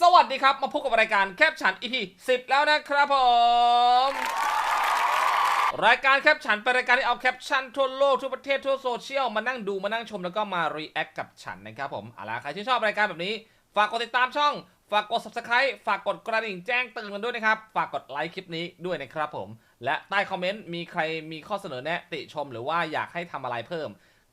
สวัสดีครับ มาพบกับรายการแคปฉัน EP 10แล้วนะครับผม รายการแคปฉันเป็นรายการที่เอาแคปชั่นทั่วโลกทั่วประเทศทั่วโซเชียลมานั่งดูมานั่งชมแล้วก็มารีแอคกับฉันนะครับผมเอาล่ะใครที่ชอบรายการแบบนี้ ฝากกดติดตามช่อง ฝากกด subscribe ฝากกดกระดิ่งแจ้งเตือนกันด้วยนะครับ ฝากกดไลค์คลิปนี้ด้วยนะครับผม และใต้คอมเมนต์มีใครมีข้อเสนอแนะติชมหรือว่าอยากให้ทำอะไรเพิ่ม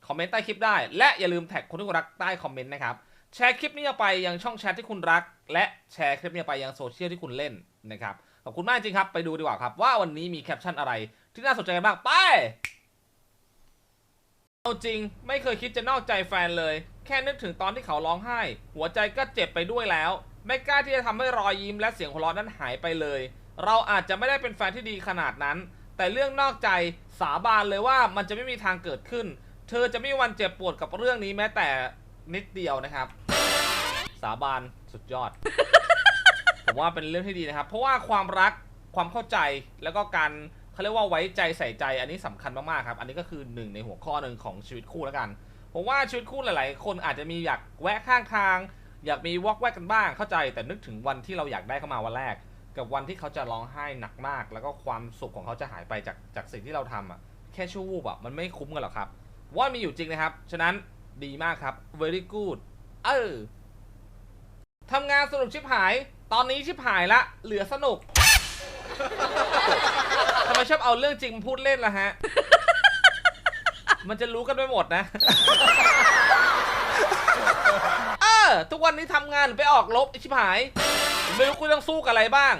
คอมเมนต์ใต้คลิปได้ และอย่าลืมแท็กคนที่คุณรักใต้คอมเมนต์นะครับ แชร์คลิปนี้ออกไปยังช่องแชทที่คุณรัก และแชร์คลิปนี้ไปยังโซเชียลที่คุณเล่นนะครับขอบคุณมากจริงครับ ไปดูดีกว่าครับว่าวันนี้มีแคปชั่นอะไรที่น่าสนใจกันบ้างไปเอาจริงไม่เคยคิดจะนอกใจแฟนเลย แค่นึกถึงตอนที่เขาร้องไห้ หัวใจก็เจ็บไปด้วยแล้ว ไม่กล้าที่จะทำให้รอยยิ้มและเสียงหัวเราะนั้นหายไปเลย เราอาจจะไม่ได้เป็นแฟนที่ดีขนาดนั้น แต่เรื่องนอกใจสาบานเลยว่ามันจะไม่มีทางเกิดขึ้น เธอจะไม่วันเจ็บปวดกับเรื่องนี้แม้แต่นิดเดียวนะครับ สาบานสุดยอด ผมว่าเป็นเรื่องที่ดีนะครับ เพราะว่าความรักความเข้าใจแล้วก็การเขาเรียกว่าไว้ใจใส่ใจอันนี้สำคัญมากๆครับ อันนี้ก็คือหนึ่งในหัวข้อหนึ่งของชีวิตคู่แล้วกันผมว่าชีวิตคู่หลาย ๆ คนอาจจะมีอยากแวะข้างทาง อยากมีวอกแวกกันบ้างเข้าใจ แต่นึกถึงวันที่เราอยากได้เข้ามาวันแรก กับวันที่เขาจะร้องไห้หนักมาก แล้วก็ความสุขของเขาจะหายไปจากจากสิ่งที่เราทำอะแค่ชั่ววูบอะมันไม่คุ้มกันหรอกครับ ว่ามีอยู่จริงนะครับ ฉะนั้นดีมากครับ very good เออ ทำงานสนุกชิบหาย ตอนนี้ชิบหายละ เหลือสนุกทำไมชอบเอาเรื่องจริงมาพูดเล่นล่ะฮะ มันจะรู้กันไปหมดนะ เออ ทุกวันนี้ทำงานหรือไปออกรบไอชิบหาย ไม่รู้กูต้องสู้กับอะไรบ้าง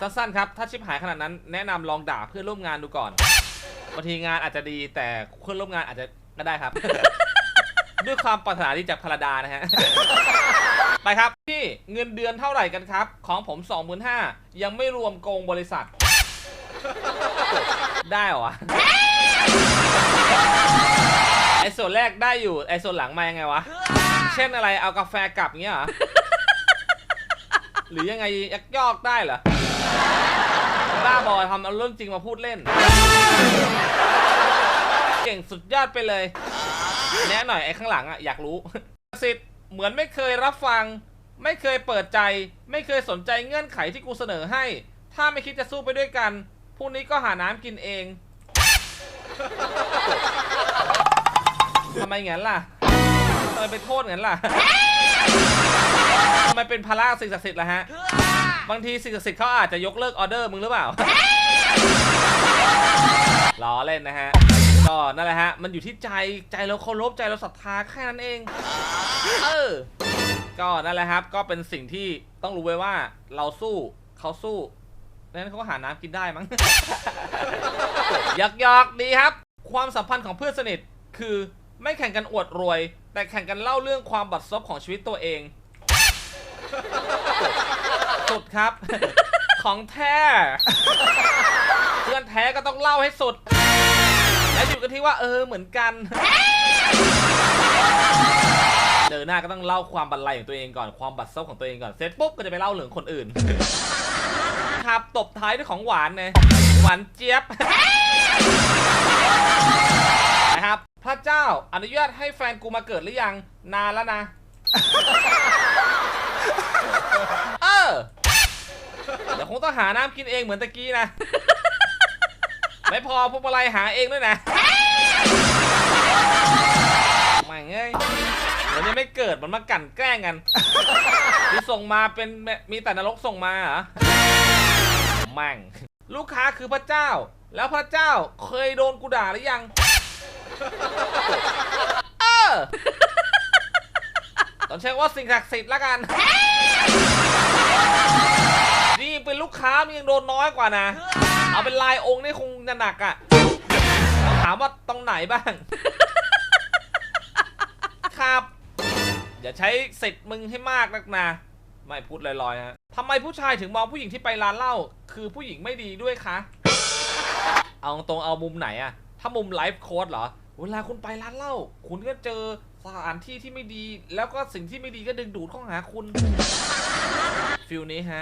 สั้นๆครับ ถ้าชิบหายขนาดนั้นแนะนำลองด่าเพื่อนร่วมงานดูก่อนบางทีงานอาจจะดีแต่เพื่อนร่วมงานอาจจะก็ได้ครับ ด้วยความปรารถนาดีจากพราดานะฮะ ไปครับพี่เงินเดือนเท่าไหร่กันครับ ของผม 25,000ยังไม่รวมโกงบริษัท ได้เหรอวะไอส่วนแรกได้อยู่ไอส่วนหลังมายังไงวะ เช่นอะไรเอากาแฟกลับเงี้ยเหรอ หรือยังไงยักยอกได้เหรอบ้าบอทำเอาเรื่องจริงมาพูดเล่น เก่งสุดยอดไปเลย แนะหน่อยไอ้ข้างหลังอะอยากรู้สิทธิ์เหมือนไม่เคยรับฟัง ไม่เคยเปิดใจ ไม่เคยสนใจเงื่อนไขที่กูเสนอให้ ถ้าไม่คิดจะสู้ไปด้วยกันพรุ่งนี้ก็หาน้ำกินเองทำไมงั้นล่ะทำไมไปโทษงั้นล่ะทำไมเป็นภาระสิ่งศักดิ์สิทธิ์ล่ะฮะ บางทีสิ่งศักดิ์สิทธิ์เขาอาจจะยกเลิกออเดอร์มึงหรือเปล่าล้อเล่นนะฮะ ก็นั่นแหละฮะ มันอยู่ที่ใจใจเราเคารพใจเราศรัทธาแค่นั้นเอง เออ ก็นั่นแหละครับ ก็เป็นสิ่งที่ต้องรู้ไว้ว่าเราสู้เขาสู้ดังนั้นเขาก็หาน้ำกินได้มั้งหยอกหยอกดีครับ ความสัมพันธ์ของเพื่อนสนิทคือไม่แข่งกันอวดรวย แต่แข่งกันเล่าเรื่องความบัดซบของชีวิตตัวเอง สุดครับ ของแท้ เพื่อนแท้ก็ต้องเล่าให้สุด และอยู่กันที่ว่าเออเหมือนกันเจอหน้าก็ต้องเล่าความบันไลของตัวเองก่อนความบัดซบของตัวเองก่อนเสร็จปุ๊บก็จะไปเล่าเรื่องคนอื่น ครับตบท้ายด้วยของหวานไงหวานเจี๊ยบนะครับ พระเจ้าอนุญาตให้แฟนกูมาเกิดหรือยังนานแล้วนะ เออเดี๋ยวคงต้องหาน้ำกินเองเหมือนตะกี้นะ ไม่พอพวกอะไรหาเองด้วยนะม่งเอ้ยเดี๋ยวนี้ไม่เกิดมันมากั่นแกล้งกันที่ส่งมาเป็นมีแต่นรกส่งมาเหรอแม่งลูกค้าคือพระเจ้า แล้วพระเจ้าเคยโดนกูด่าหรือยัง เออต้องใช้ว่าสิ่งศักดิ์สิทธิ์ละกัน นี่เป็นลูกค้ามันยังโดนน้อยกว่านะ เอาเป็นลายองค์นี่คงจะหนักอะ่ะถามว่าตรงไหนบ้าง ครับ อย่าใช้สิทธิ์มึงให้มากนักนะไม่พูดลอยๆฮะทำไมผู้ชายถึงมองผู้หญิงที่ไปร้านเหล้าคือผู้หญิงไม่ดีด้วยคะ เอาตรงเอามุมไหนอะถ้ามุมไลฟ์โค้ดเหรอ เวลาคุณไปร้านเหล้าคุณก็เจอสถานที่ที่ไม่ดี แล้วก็สิ่งที่ไม่ดีก็ดึงดูดเข้าหาคุณฟิลนี้ฮะ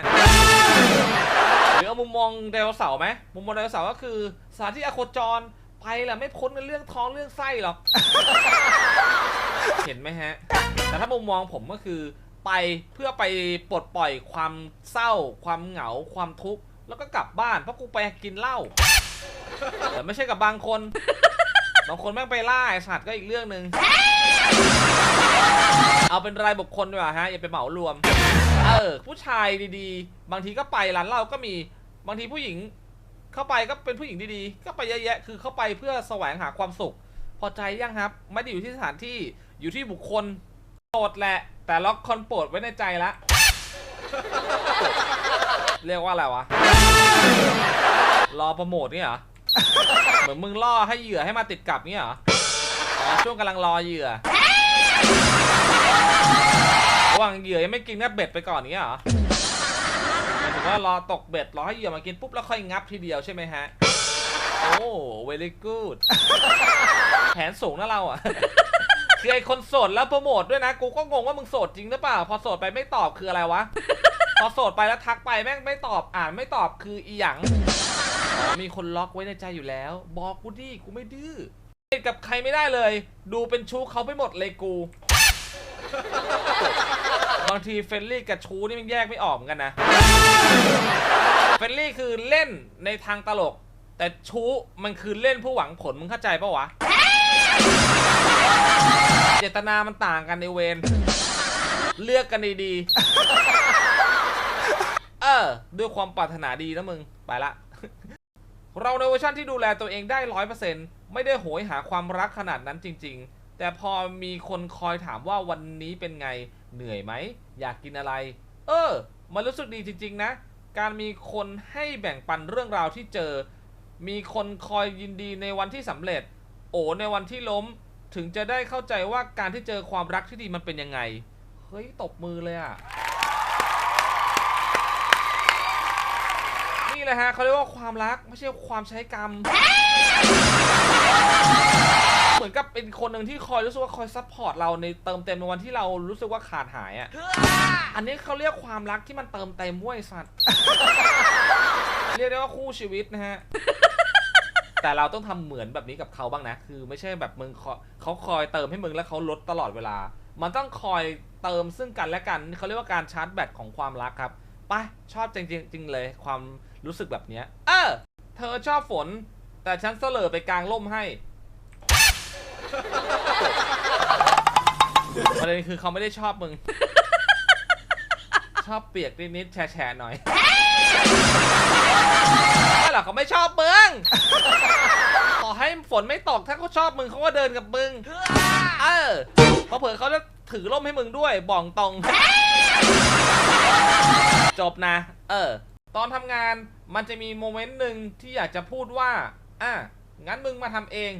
หรือเอามุมมองไดโนเสาร์ไหมมุมมองไดโนเสาร์ก็คือสถานที่อโคจรไปแหละไม่พ้นกันเรื่องท้องเรื่องไส้หรอก เห็นไหมฮะ แต่ถ้ามุมมองผมก็คือไปเพื่อไปปลดปล่อยความเศร้า ความเหงาความทุกข์แล้วก็กลับบ้านเพราะกูไปกินเหล้าแต่ไม่ใช่กับบางคนบางคนแม่งไปล่าสัตว์ก็อีกเรื่องหนึ่งเอาเป็นรายบุคคลดีกว่าฮะอย่าไปเหมารวม เออ ผู้ชายดีๆ บางทีก็ไปร้านเหล้าก็มี บางทีผู้หญิง เข้าไปก็เป็นผู้หญิงดีๆ ก็ไปเยอะแยะ คือเข้าไปเพื่อแสวงหาความสุข พอใจยังครับ ไม่ได้อยู่ที่สถานที่ อยู่ที่บุคคลโปรดแหละ แต่ล็อกคอนโปรดไว้ในใจละ เรียกว่าอะไรวะ รอโปรโมทนี่เหรอ เหมือนมึงล่อให้เหยื่อให้มาติดกับเนี่เหรออ๋อช่วงกำลังรอเหยื่อ ระหว่างเหยื่อยังไม่กินก็เบ็ดไปก่อนนี้เหรอหมายถึงว่ารอตกเบ็ดรอให้เหยื่อมากินปุ๊บแล้วค่อยงับทีเดียวใช่ไหมฮะ โอ้ very good แผนสูงนะเราอะคือไอคนโสดแล้วโปรโมทด้วยนะ กูก็งงว่ามึงโสดจริงหรือเปล่า พอโสดไปไม่ตอบคืออะไรวะ พอโสดไปแล้วทักไปแม่งไม่ตอบอ่านไม่ตอบคืออีหยังมีคนล็อกไว้ในใจอยู่แล้ว บอกกูดิกูไม่ดื้อเล่นกับใครไม่ได้เลย ดูเป็นชู้เขาไปหมดเลยกู บางทีเฟรนลี่กับชูนี่มันแยกไม่ออกเหมือนกันนะ เฟรนลี่คือเล่นในทางตลก แต่ชูมันคือเล่นผู้หวังผลมึงเข้าใจปะวะ เจตนามันต่างกันในเวรเลือกกันดีๆ เออ ด้วยความปรารถนาดีนะมึง ไปละ เราในเวอร์ชันที่ดูแลตัวเองได้ร้อยเปอร์เซ็นต์ไม่ได้โหยหาความรักขนาดนั้นจริง ๆ แต่พอมีคนคอยถามว่าวันนี้เป็นไง เหนื่อยไหม อยากกินอะไร เออ มันรู้สึกดีจริง ๆ นะ การมีคนให้แบ่งปันเรื่องราวที่เจอ มีคนคอยยินดีในวันที่สำเร็จ โอในวันที่ล้ม ถึงจะได้เข้าใจว่าการที่เจอความรักที่ดีมันเป็นยังไง เฮ้ย ตบมือเลยอะ นี่แหละฮะเขาเรียกว่าความรักไม่ใช่ความใช้กรรม เหมือนกับเป็นคนหนึ่งที่คอยรู้สึกว่าคอยซัพพอร์ตเราในเติมเต็มในวันที่เรารู้สึกว่าขาดหายอะ่ะ อันนี้เขาเรียกความรักที่มันเติมเต็มเว้ยสัตว์ เรียกได้ว่าคู่ชีวิตนะฮะ แต่เราต้องทำเหมือนแบบนี้กับเขาบ้างนะ คือไม่ใช่แบบมึงคอยเขาคอยเติมให้มึงแล้วเขาลดตลอดเวลา มันต้องคอยเติมซึ่งกันและกันเขาเรียกว่าการชาร์จแบตของความรักครับ ไปชอบจริงๆจริงเลยความรู้สึกแบบเนี้ย เออ เธอชอบฝน แต่ฉันเสลอไปกลางร่มให้ ประเด็นคือเขาไม่ได้ชอบมึง ชอบเปียกนิดๆแฉะๆหน่อยไม่หรอกเขาไม่ชอบมึงขอให้ฝนไม่ตกถ้าเขาชอบมึงเขาก็เดินกับมึง เออเพอเผื่อเขาจะถือร่มให้มึงด้วยบอกตรงจบนะ เออ ตอนทำงานมันจะมีโมเมนต์หนึ่งที่อยากจะพูดว่า อะ งั้นมึงมาทำเอง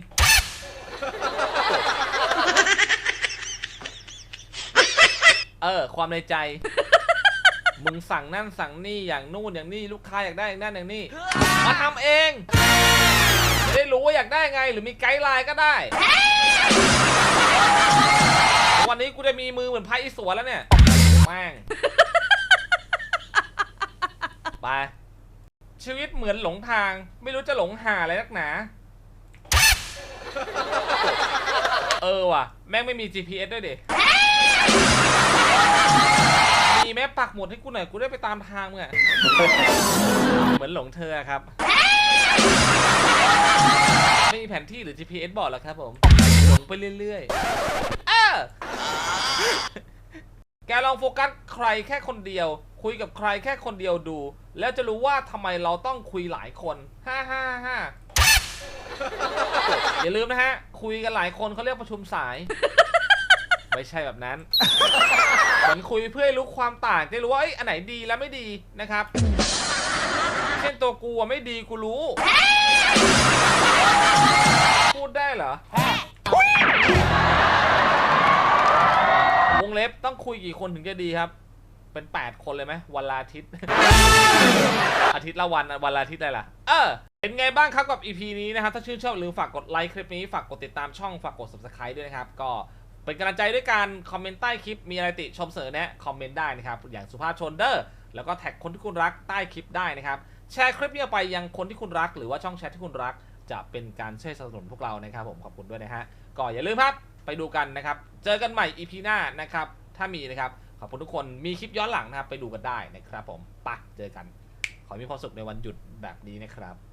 เออ ความในใจ มึงสั่งนั่นสั่งนี่อย่างนู่นอย่างนี่ลูกค้าอยากได้อย่างนั่นอย่างนี่มาทำเองจะได้รู้ว่าอยากได้ไงหรือมีไกด์ไลน์ก็ได้ วันนี้กูจะมีมือเหมือนไพ่อีสวนแล้วเนี่ยแม่งไปชีวิตเหมือนหลงทาง ไม่รู้จะหลงหาอะไรนักหนา เออว่ะ แม่งไม่มี GPS ด้วยเดิมีแม่ปักหมุดให้กูหน่อย กูได้ไปตามทางมึงอะเหมือนหลงเธอครับ ไม่มีแผนที่หรือ GPS บอกแล้วครับผม หลงไปเรื่อยๆ เออ แกลองโฟกัสใครแค่คนเดียว คุยกับใครแค่คนเดียวดู แล้วจะรู้ว่าทำไมเราต้องคุยหลายคน ฮ่าฮ่าฮ่า อย่าลืมนะฮะ คุยกันหลายคนเขาเรียกประชุมสาย ไม่ใช่แบบนั้น เหมือนคุยเพื่อให้รู้ความต่างจะได้รู้ว่าเอ้ยอันไหนดีและไม่ดีนะครับ เช่นตัวกูอะไม่ดีกูรู้ พูดได้เหรอ วงเล็บต้องคุยกี่คนถึงจะดีครับ เป็น 8 คนเลยไหมวันละอาทิตย์ อาทิตย์ละวันอะวันละอาทิตย์อะไรล่ะ เออเป็นไงบ้างครับกับ EP นี้นะครับ ถ้าชื่นชอบอย่าลืมฝากกดไลค์คลิปนี้ ฝากกดติดตามช่อง ฝากกด subscribe ด้วยนะครับ ก็เป็นกำลังใจด้วยการคอมเมนต์ใต้คลิป มีอะไรติชมเสนอแนะ คอมเมนต์ได้นะครับ อย่างสุภาพชนเดอร์ แล้วก็แท็กคนที่คุณรักใต้คลิปได้นะครับ แชร์คลิปนี้ไปยังคนที่คุณรัก หรือว่าช่องแชทที่คุณรัก จะเป็นการช่วยสนับสนุนพวกเรานะครับผม ขอบคุณด้วยนะฮะ ก็อย่าลืมครับ ไปดูกันนะครับ เจอกันใหม่ EP หน้านะครับ ถ้ามีนะครับ ขอบคุณทุกคน มีคลิปย้อนหลังนะครับ ไปดูกันได้นะครับผมปะเจอกัน ขอมีความสุขในวันหยุดแบบนี้นะครับ